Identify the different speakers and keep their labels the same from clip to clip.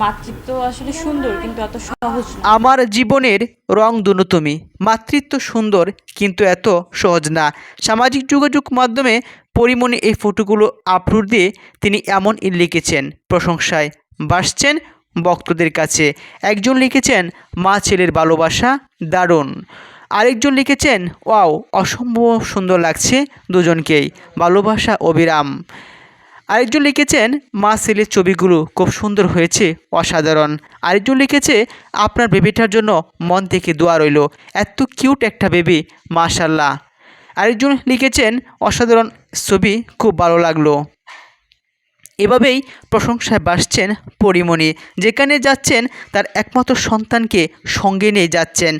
Speaker 1: মাতৃত্ব আসলে সুন্দর, কিন্তু এত সহজ
Speaker 2: আমার জীবনের রং দুনো তুমি। মাতৃত্ব সুন্দর, কিন্তু এত সহজ না। সামাজিক যোগাযোগ মাধ্যমে পরিমণি এই ফটোগুলো আপলোড দিয়ে তিনি এমন লিখেছেন প্রশংসায়। বাসছেন ভক্তদের কাছে। একজন লিখেছেন, মা ছেলের ভালোবাসা দারুণ। আরেকজন লিখেছেন, ওয়াও, অসম্ভব সুন্দর লাগছে দুজনকেই। ভালোবাসা অবিরাম। আরেকজন লিখেছেন, মা ছেলের ছবিগুলো খুব সুন্দর হয়েছে, অসাধারণ। আরেকজন লিখেছে, আপনার বেবিটার জন্য মন থেকে দোয়া রইল। এত কিউট একটা বেবি মাশাল্লাহ আরেকজন লিখেছেন, অসাধারণ ছবি, খুব ভালো লাগল। এভাবেই প্রশংসায় বাসছেন পরিমণি, যেখানে যাচ্ছেন তার একমাত্র সন্তানকে সঙ্গে নিয়ে যাচ্ছেন।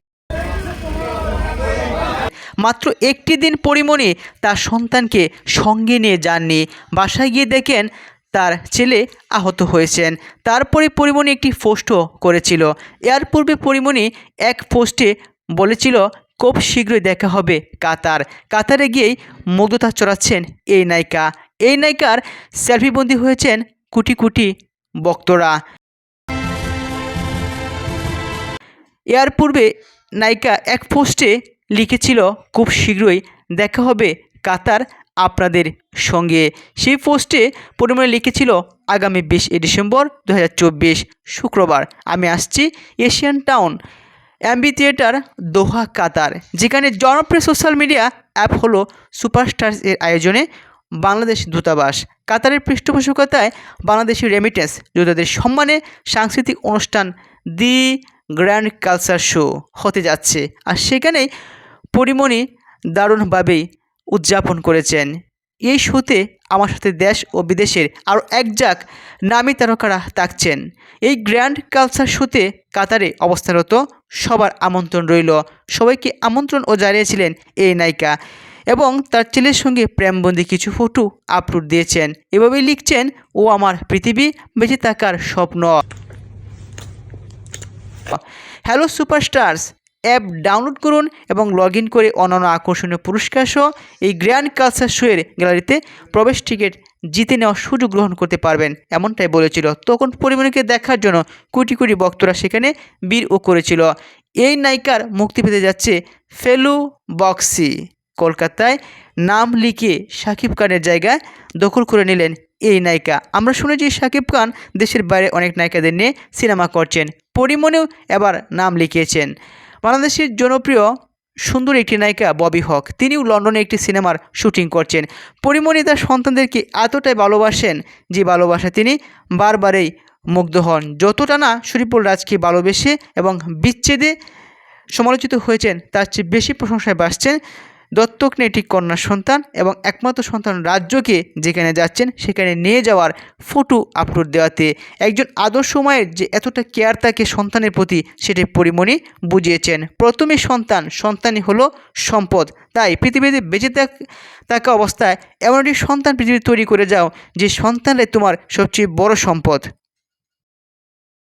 Speaker 2: মাত্র একটি দিন পরিমণি তার সন্তানকে সঙ্গে নিয়ে যাননি। বাসায় গিয়ে দেখেন তার ছেলে আহত হয়েছেন। তারপরে পরিমণি একটি পোস্টও করেছিল। এর পূর্বে পরিমণি এক পোস্টে বলেছিল, খুব শীঘ্রই দেখা হবে কাতার। কাতারে গিয়েই মুগ্ধতা চড়াচ্ছেন এই নায়িকা। এই নায়িকার সেলফিবন্দি হয়েছেন কোটি কোটি বক্তরা এর পূর্বে নায়িকা এক পোস্টে লিখেছিল, খুব শীঘ্রই দেখা হবে কাতার আপনাদের সঙ্গে। সেই পোস্টে পরিমাণে লিখেছিল, আগামী বিশে ডিসেম্বর দু হাজার চব্বিশ শুক্রবার আমি আসছি Asian town amphitheatre, Doha, Qatar. যেখানে জনপ্রিয় সোশ্যাল মিডিয়া অ্যাপ হলো সুপারস্টার্স এর আয়োজনে বাংলাদেশ দূতাবাস। কাতারের পৃষ্ঠপোষকতায় বাংলাদেশি রেমিটেন্স যোদ্ধাদের সম্মানে সাংস্কৃতিক অনুষ্ঠান দি গ্র্যান্ড কালচার শো হতে যাচ্ছে। আর সেখানেই পরিমণি দারুণভাবেই উদযাপন করেছেন। এই শোতে আমার সাথে দেশ ও বিদেশের আরও এক যাক নামী তারকারা থাকছেন এই গ্র্যান্ড কালচার শোতে কাতারে অবস্থানরত সবার আমন্ত্রণ রইল। সবাইকে আমন্ত্রণ ও জানিয়েছিলেন এই নায়িকা এবং তার ছেলের সঙ্গে প্রেমবন্দি কিছু ফটো আপলোড দিয়েছেন। এভাবেই লিখছেন, ও আমার পৃথিবী, বেঁচে থাকার স্বপ্ন। হ্যালো সুপারস্টার্স অ্যাপ ডাউনলোড করুন এবং লগ করে অন্যান্য আকর্ষণীয় পুরস্কার সহ এই গ্র্যান্ড কালচার শোয়ের গ্যালারিতে প্রবেশ টিকিট জিতে নেওয়ার সুযোগ গ্রহণ করতে পারবেন। এমনটাই বলেছিল। তখন পরিমণিকে দেখার জন্য কোটি কোটি ভক্তরা সেখানে বীর ও করেছিল। এই নায়িকার মুক্তি পেতে যাচ্ছে ফেলু বক্সি। কলকাতায় নাম লিখিয়ে শাকিব খানের জায়গায় দখল করে নিলেন এই নায়িকা। আমরা শুনেছি শাকিব খান দেশের বাইরে অনেক নায়িকাদের নিয়ে সিনেমা করছেন। পরিমণেও এবার নাম লিখিয়েছেন। বাংলাদেশের জনপ্রিয় সুন্দর একটি নায়িকা ববি হক। তিনিও লন্ডনে একটি সিনেমার শুটিং করছেন। পরিমণি তার সন্তানদেরকে এতটাই ভালোবাসেন যে ভালোবাসা তিনি বারবারেই মুগ্ধ হন। যতটা না শরীফুল রাজকে ভালোবেসে এবং বিচ্ছেদে সমালোচিত হয়েছেন, তার চেয়ে বেশি প্রশংসায় বাসছেন দত্তক নিয়ে একটি কন্যা সন্তান এবং একমাত্র সন্তান রাজ্যকে যেখানে যাচ্ছেন সেখানে নিয়ে যাওয়ার ফটো আপলোড দেওয়াতে একজন আদর্শ মায়ের যে এতটা কেয়ার তাকে সন্তানের প্রতি সেটি পরিমণি বুঝিয়েছেন। প্রথমে সন্তান, সন্তানই হলো সম্পদ। তাই পৃথিবীতে বেঁচে থাকা অবস্থায় এমন একটি সন্তান পৃথিবী তৈরি করে যাও যে সন্তানরাই তোমার সবচেয়ে বড় সম্পদ।